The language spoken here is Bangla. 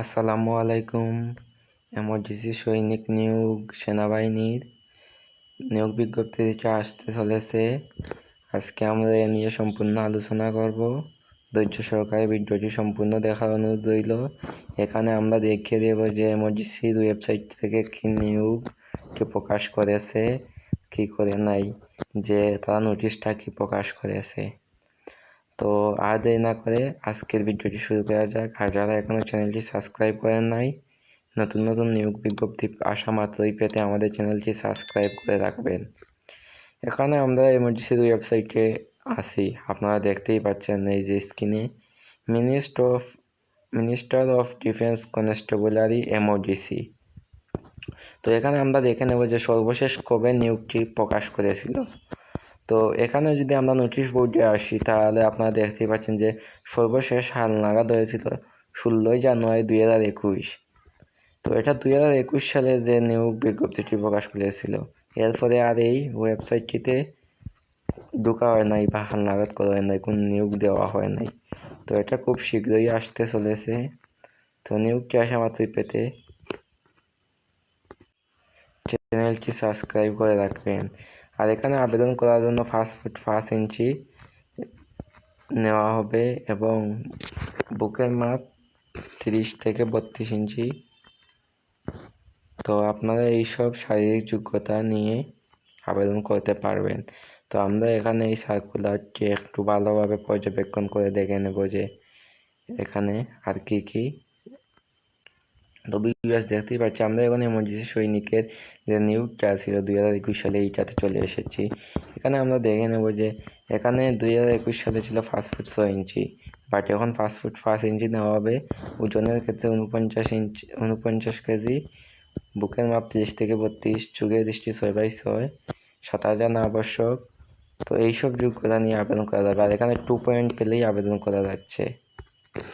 আসসালামু আলাইকুম। এমার্জেন্সি সৈনিক নিয়োগ সেনাবাহিনীর নিয়োগ বিজ্ঞপ্তি বিজ্ঞপ্তিটা আসতে চলেছে। আজকে আমরা এ নিয়ে সম্পূর্ণ আলোচনা করব। ধৈর্য সহকারে ভিডিওটি সম্পূর্ণ দেখার অনুরোধ রইল। এখানে আমরা দেখিয়ে দেব যে এমার্জেন্সির ওয়েবসাইট থেকে কি নিয়োগকে প্রকাশ করেছে, কি করে নাই, যে তারা নোটিশটা কি প্রকাশ করেছে। তো আর দেরি না করে আজকের ভিডিওটি শুরু করা যাক। আর যারা এখনও চ্যানেলটি সাবস্ক্রাইব করেন নাই, নতুন নতুন নিয়োগ বিজ্ঞপ্তি আসা মাত্রই পেতে আমাদের চ্যানেলটি সাবস্ক্রাইব করে রাখবেন। এখানে আমরা এমার্জেন্সির ওয়েবসাইটে আসি আপনারা দেখতেই পাচ্ছেন এই যে স্ক্রিনে minister of minister of defence constabulary emergency তো এখানে আমরা দেখে নেব যে সর্বশেষ কবে নিয়োগটি প্রকাশ করেছিল। তো এখানে যদি আমরা নোটিশ বোর্ডে আসি, তাহলে আপনারা দেখতেই পাচ্ছেন যে সর্বশেষ হাল নাগাদ হয়েছিল ষোলোই জানুয়ারি দুই হাজার একুশ। তো এটা দুই হাজার একুশ সালে যে নিয়োগ বিজ্ঞপ্তিটি প্রকাশ করেছিল এরপরে আর এই ওয়েবসাইটটিতে ঢোকা হয় নাই বা হাল নাগাদ করা হয় নাই, কোনো নিয়োগ দেওয়া হয় নাই। তো এটা খুব শীঘ্রই আসতে চলেছে। তো নিয়োগটি আসা মাত্রই পেতে চ্যানেলটি সাবস্ক্রাইব করে রাখবেন। আর এখানে আবেদন করার জন্য পাঁচ ফুট পাঁচ ইঞ্চি নেওয়া হবে এবং বুকের মাপ তিরিশ থেকে বত্রিশ ইঞ্চি তো আপনারা এইসব শারীরিক যোগ্যতা নিয়ে আবেদন করতে পারবেন। তো আমরা এখানে এই সার্কুলারটি একটু ভালোভাবে পর্যবেক্ষণ করে দেখে নেব যে এখানে আর কি কি তো দেখতেই পাচ্ছি আমরা এখন এমার্জেন্সি সৈনিকের যে নিয়োগটা ছিল, দুই হাজার একুশ সালে এইটাতে চলে এসেছি। এখানে আমরা দেখে নেব যে এখানে দুই হাজার একুশ সালে ছিল পাঁচ ফুট ছয় ইঞ্চি, বাট এখন পাঁচ ফুট পাঁচ ইঞ্চি নেওয়া হবে। ওজনের ক্ষেত্রে উনপঞ্চাশ ইঞ্চি উনপঞ্চাশ কেজি, বুকের মাপ তিরিশ থেকে বত্রিশ চুগের দৃষ্টি ছয় বাই ছয় সাঁতার জানা আবশ্যক। তো এইসব যোগ্যতা নিয়ে আবেদন করা যাবে, আর এখানে টু পয়েন্ট পেলেই আবেদন করা যাচ্ছে।